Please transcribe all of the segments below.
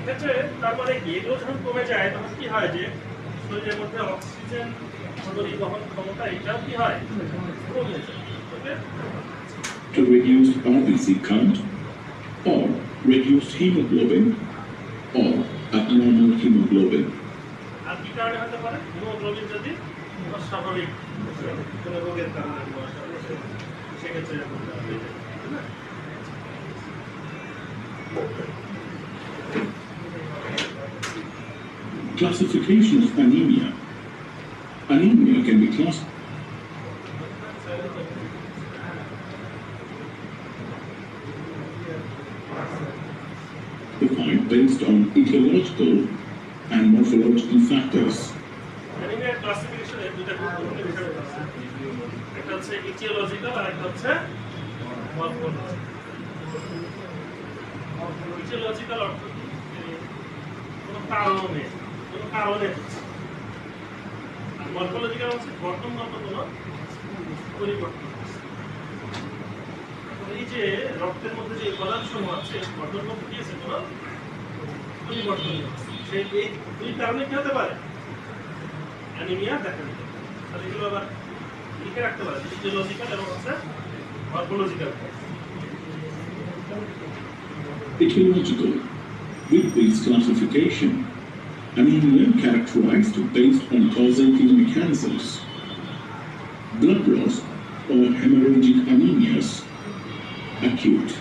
এক্ষেত্রে তার কি এগুলো যখন কমে যায় তখন কি হয় যে শরীরের মধ্যে অক্সিজেন পরিবহন ক্ষমতা এটাও কি হয়? কমে যায়। to reduced RBC count or reduced hemoglobin or abnormal hemoglobin. আর কি কারণে হতে পারে? হিমোগ্লোবিন যদি অস্বাভাবিক কোনো রোগের কারণে সেক্ষেত্রে Classification of anemia. Anemia can be classified based on etiological and morphological factors. অ্যানিমিয়ার ক্লাসিফিকেশনে দুটো গুরুত্বপূর্ণ বিষয় আছে একটা হচ্ছে ইটিওলজিক্যাল আর একটা হচ্ছে মরফোলজিক্যাল ইটিওলজিক্যাল অর্থ কি কোনো কারণে হচ্ছে আর মরফোলজিক্যাল হচ্ছে গঠনগত কোনো পরিবর্তন এই যে রক্তের মধ্যে যে উপাদান সমূহ আছে গঠনগত কি আছে কোনো পরিবর্তন সেই এই দুই কারণে কি হতে পারে অ্যানিমিয়া দেখা দিতে। তাহলে এগুলো আবার লিখে রাখতে পারে ফিজিওলজিক্যাল এবং হচ্ছে morphological Etiological. With this classification, anemia characterized based on causating mechanisms. Blood loss, or hemorrhagic anemias. Acute.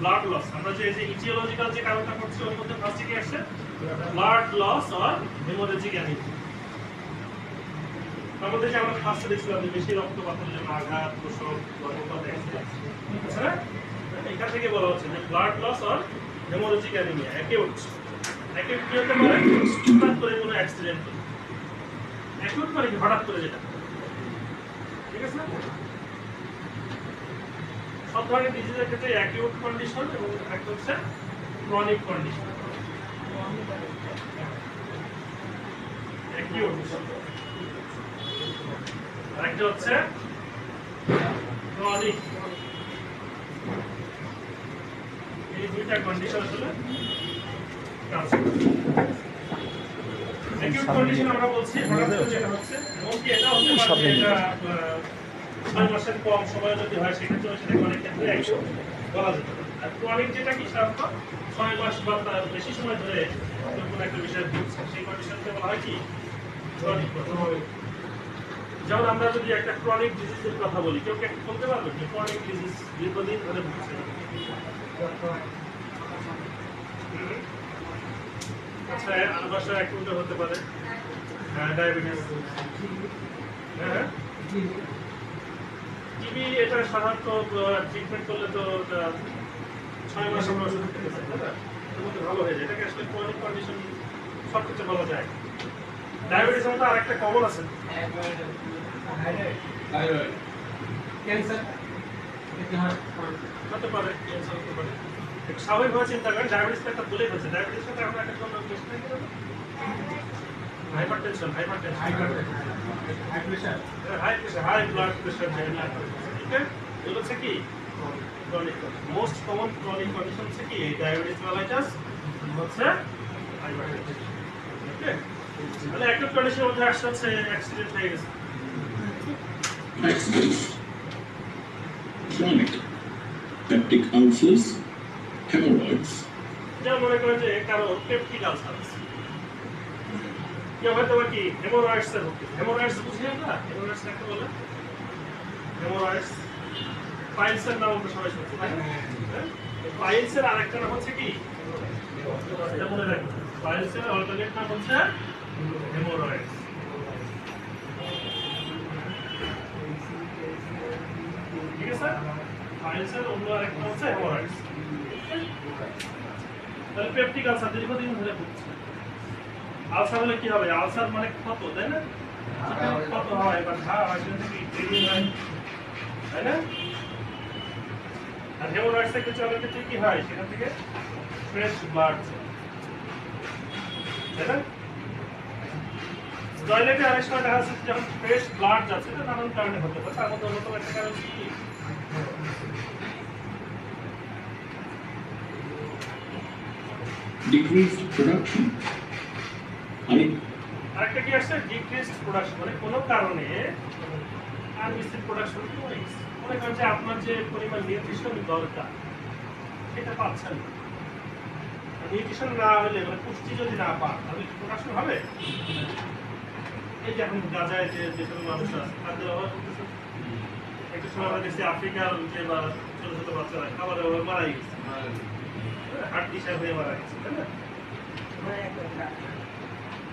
Blood loss আমরা যে যে ইটিওলজিক্যাল যে কারণটা করছি, ওর মধ্যে কি ব্লাড লস আর হেমোরেজিক অ্যানিমিয়া যে আমরা দেখছিলাম যে বেশি রক্তপাতের জন্য আঘাত, প্রসব, গর্ভপাত আচ্ছা এখান থেকে বলা হচ্ছে যে ব্লাড লস আর হেমোরেজিক অ্যানিমিয়া অ্যাকিউট অ্যাক্সিডেন্ট মানে কি হঠাৎ করে যেটা ঠিক আছে সব ধরনের ডিজিজের ক্ষেত্রে অ্যাকিউট কন্ডিশন এবং একটা হচ্ছে ক্রনিক কন্ডিশন অ্যাকিউট আরেকটা হচ্ছে এই দুইটা কন্ডিশন আসলে আমরা বলছি যেটা হচ্ছে এটা হতে পারে এটা ছয় মাসের কম সময় যদি হয় সেক্ষেত্রে সেটাকে অনেক ক্ষেত্রে একশো বলা যেতে পারে। আর ক্রনিক যেটা কি সাধারণত ছয় মাস বা তার বেশি সময় ধরে কোনো একটা বিষয় ভুগছে সেই কন্ডিশনকে বলা হয় কি? ক্রনিক যেমন আমরা যদি একটা ক্রনিক ডিজিজের কথা বলি কেউ বলতে পারবে? যে ক্রনিক ডিজিজ দীর্ঘদিন ধরে ভুগছে হুম। আচ্ছা আলবাসা অ্যাকুটা হতে পারে। ডায়াবেটিস হ্যাঁ টিবি এটা সাধারণত ট্রিটমেন্ট করলে তো ছয় মাস আমরা ওষুধ খেতে ভালো হয়ে যায়। এটাকে আসলে ক্রনিক কন্ডিশন সব কিছু বলা যায়। ডায়াবেটিস মতো আরেকটা কমন আছে। হতে পারে ক্যান্সার হতে পারে। স্বাভাবিকভাবে চিন্তা করেন ডায়াবেটিস একটা ভুলে গেছে ডায়াবেটিস সাথে আমরা একটা কোনো hypertension hypertension high pressure high blood pressure ঠিক আছে এগুলো হচ্ছে কি? Chronic most common chronic condition হচ্ছে কি? এই ডায়াবেটিস মেলাইটাস হচ্ছে হাইপারটেনশন ওকে তাহলে একটা কন্ডিশনের মধ্যে আসছে হচ্ছে অ্যাক্সিডেন্ট হয়ে গেছে। Accidents. Chronic. Peptic ulcers. যেমন মনে করেন যে কারও পেপটিক আলসার আছে। কেউ কি হেমোরয়েডস এর হেমোরয়েডস বুঝি আমরা? হেমোরয়েডস কাকে বলে? হেমোরয়েডস পাইলস নাম আমরা সবাই শুনছি আরেকটা নাম হচ্ছে কি? এটা মনে রাখবেন পাইলস এর অল্টারনেট নাম হচ্ছে হেমোরয়েডস ঠিক আছে? পাইলস অন্য আরেকটা হচ্ছে হেমোরয়েডস তাহলে পেপটিক আলসার দীর্ঘদিন ধরে ভুগছে আলসার হলে কি হবে? আলসার মানে ক্ষত তাই না? ক্ষত হয় বা ঘা হয় সেখান থেকে হয়। তাই না? আর হেমোরয়েডস থেকে চলে ক্ষেত্রে কি হয়? সেখান থেকে ফ্রেশ ব্লাড তাই না? টয়লেটে অনেক সময় দেখা যাচ্ছে যখন ফ্রেশ ব্লাড যাচ্ছে নানান কারণে হতে পারে। তার মধ্যে অন্যতম একটা কারণ কি? Decreased production. আরে আরেকটা কি আসছে? ডিক্রিসড প্রোডাকশন মানে কোনো কারণে আনবিস্টেড প্রোডাকশন কমে গেছে? মনে করেন যে আপনার যে পরিমাণ নিউট্রিশন দরকার সেটা পাচ্ছেন না। নিউট্রিশন না হলে মানে পুষ্টি যদি না পান তাহলে প্রোডাকশন হবে? এই যে এখন গাজায় যে যে সকল মানুষ আছে তাদের অভাব করতেছে একটা সময় আমরা দেখছি আফ্রিকার যে বা ছোট ছোট বাচ্চারা খাবারের অভাবে মারা গেছে। হার্ট ডিসার হয়ে মারা গেছে তাই না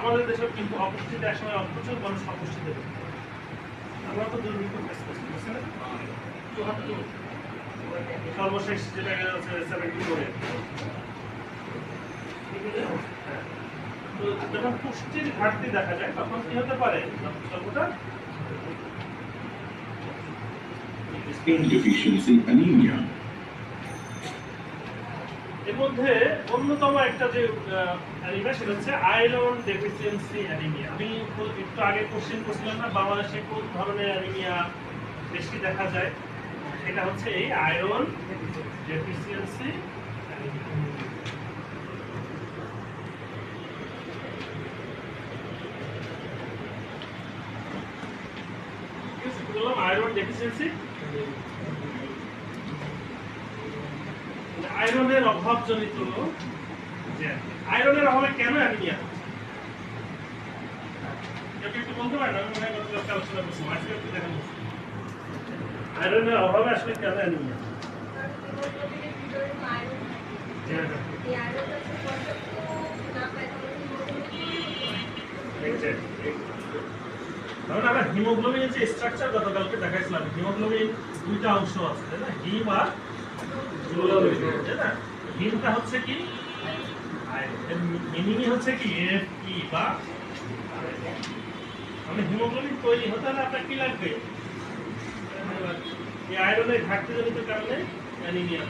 আমাদের দেশে কিন্তু অপুষ্টিতে একসময় প্রচুর মানুষ অপুষ্টিতে। আমরা তো দুর্ভিক্ষ ফেস করছি বুঝছেন না? সর্বশেষ যেটা হচ্ছে সেভেন্টি ফোরে তো যখন পুষ্টির ঘাটতি দেখা যায় তখন কি হতে পারে সর্বটা deficiency anemia. মধ্যে অন্যতম একটা যে অ্যানিমিয়া সেটা হচ্ছে আয়রন ডেফিসিয়েন্সি অ্যানিমিয়া আমি একটু আগে কোশ্চেন করছিলাম না, বাংলাদেশে কোন ধরনের অ্যানিমিয়া বেশি দেখা যায়? সেটা হচ্ছে এই আয়রন ডেফিসিয়েন্সি আয়রন ডেফিসিয়েন্সি আয়রনের অভাবজনিত যে আয়রনের অভাবে কেন অ্যানিমিয়া একটু হিমোগ্লোবিনের যে স্ট্রাকচার গতকালকে দেখাইছিলাম, হিমোগ্লোবিন দুইটা অংশ আছে, তাই না? হিম আর হচ্ছে কি? বা মানে তৈরি হতে আপনার কি লাগবে? এই ঘাটতিজনিত কারণে অ্যানিমিয়া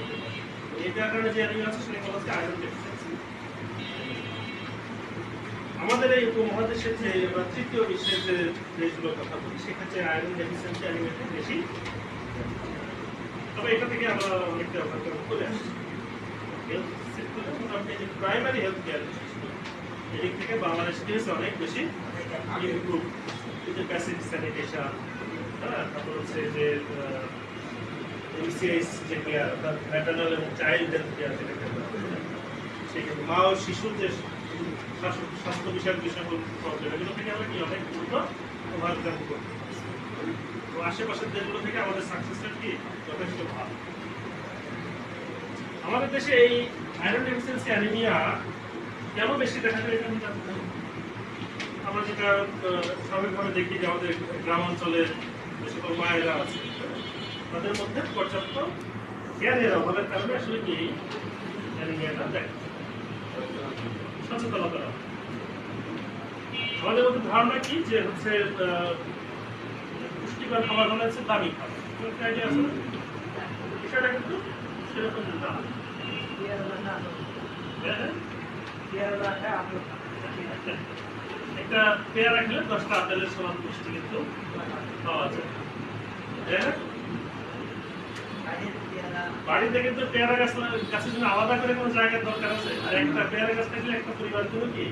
এটার কারণে যে আছে হচ্ছে আয়রন আমাদের এই উপমহাদেশের যে, বা তৃতীয় বিশ্বের যে দেশগুলোর কথা বলি, সেক্ষেত্রে আয়রন ডেফিসিয়েন্সি বেশি এটা থেকে আমরা অনেকটা করে আসছি মোটামুটি যে প্রাইমারি হেলথ কেয়ার এদিক থেকে বাংলাদেশ অনেক বেশি ইমপ্রুভ যে প্যাসিভ স্যানিটেশন তারপর হচ্ছে যে এমসিআইস যে কেয়ার অর্থাৎ ম্যাটার্নাল এবং চাইল্ড হেলথ কেয়ার যেটাকে হয়, সেক্ষেত্রে মা ও শিশুর যে স্বাস্থ্য- বিষয়ক বিষয়গুলো এগুলো থেকে আমরা কি অনেক দ্রুত ওভারকাম করতে। তো আশেপাশের দেশগুলো থেকে আমাদের সাকসেস রেট কি যথেষ্ট ভালো আমাদের দেশে এই আয়রন ডেফিসিয়েন্সি অ্যানিমিয়া কেন বেশি দেখা যায় এটা। আমরা যেটা স্বাভাবিকভাবে দেখি যে আমাদের গ্রাম অঞ্চলে যে সকল মায়েরা আছে, তাদের মধ্যে পর্যাপ্ত জ্ঞানের অভাবের কারণে আসলে কি অ্যানিমিয়াটা দেখা। সচেতনতা আমাদের মধ্যে ধারণা কি যে হচ্ছে পুষ্টিকর খাবার হলে হচ্ছে দামি। খাবার একটা পেয়ারা দশটা আপেলের সমান পুষ্টি কিন্তু পাওয়া যায়? বাড়িতে কিন্তু পেয়ারা গাছ গাছের জন্য আলাদা করে কোনো জায়গার দরকার আছে? আর একটা পেয়ারা গাছ থাকলে একটা পরিবারের জন্য কি?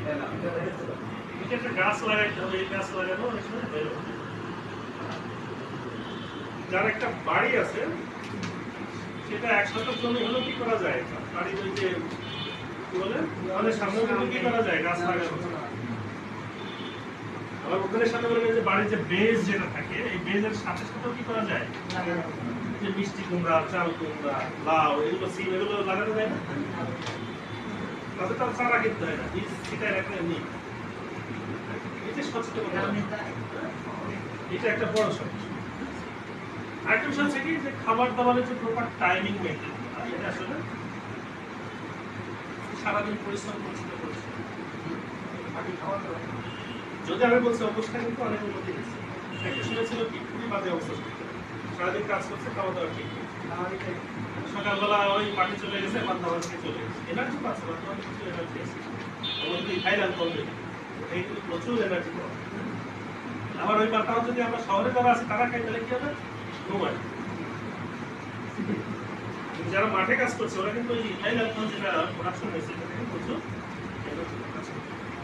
একটা গাছ লাগাইতে হবে, এই গাছ লাগানো অনেক সময়। যার একটা বাড়ি আছে, সেটা এক শতক জমি হলেও কি করা যায়? বাড়ির ওই যে, কি বলে? আমাদের সামনে কি করা যায়? গাছ লাগানো। আবার ওখানে সাথে বলে যে যে বেজ যেটা থাকে, এই বেজের সাথে সাথেও কি করা যায়? যে মিষ্টি কুমড়া কুমড়া, লাউ, এগুলো সিম, এগুলো লাগানো যায় না? চারা হয় না। সচেতনতা। এটা একটা বড় সমস্যা। আরেকটা বিষয় হচ্ছে কি যে খাবার দাবারের যে প্রপার টাইমিং মেনটেন করা এটা আসলে সারাদিন পরিশ্রম যদি আমি বলছি অবস্থা কিন্তু অনেক উন্নতি হয়েছে। একটা সময় ছিল কি খুবই বাজে অবস্থা। সারাদিন কাজ করছে খাওয়া দাওয়া ঠিক। সকালবেলা ওই পার্টি চলে গেছে বান্ধব থেকে চলে গেছে। এনার্জি পাচ্ছে এনার্জি আছে। থাইল্যান্ড প্রচুর এনার্জি পাওয়া আবার ওই পাতাও যদি আমরা শহরে যারা আছে তারা খাই তাহলে কি হবে? ঘুমায় যারা মাঠে কাজ করছে, ওরা কিন্তু ওই থাইল্যান্ড যেটা প্রোডাকশন হয়েছে এটা থেকে প্রচুর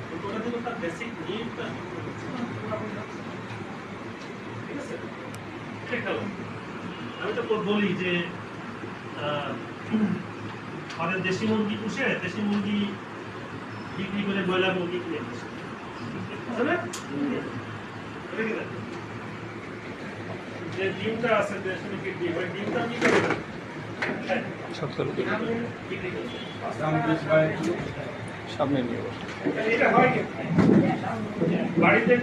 কিন্তু ওটা কিন্তু তার বেসিক নিডটা ঠিক আছে? আমি তো বলি যে ঘরে দেশি মুরগি পুষে, দেশি মুরগি বিক্রি করে ব্রয়লার মুরগি কিনে খাচ্ছে। যে ডিমটা আছে দেশি মুরগির ডিম ওই ডিমটা কি করে খায়? বিক্রি করে। সামনে নিয়ে হয় বাড়িতে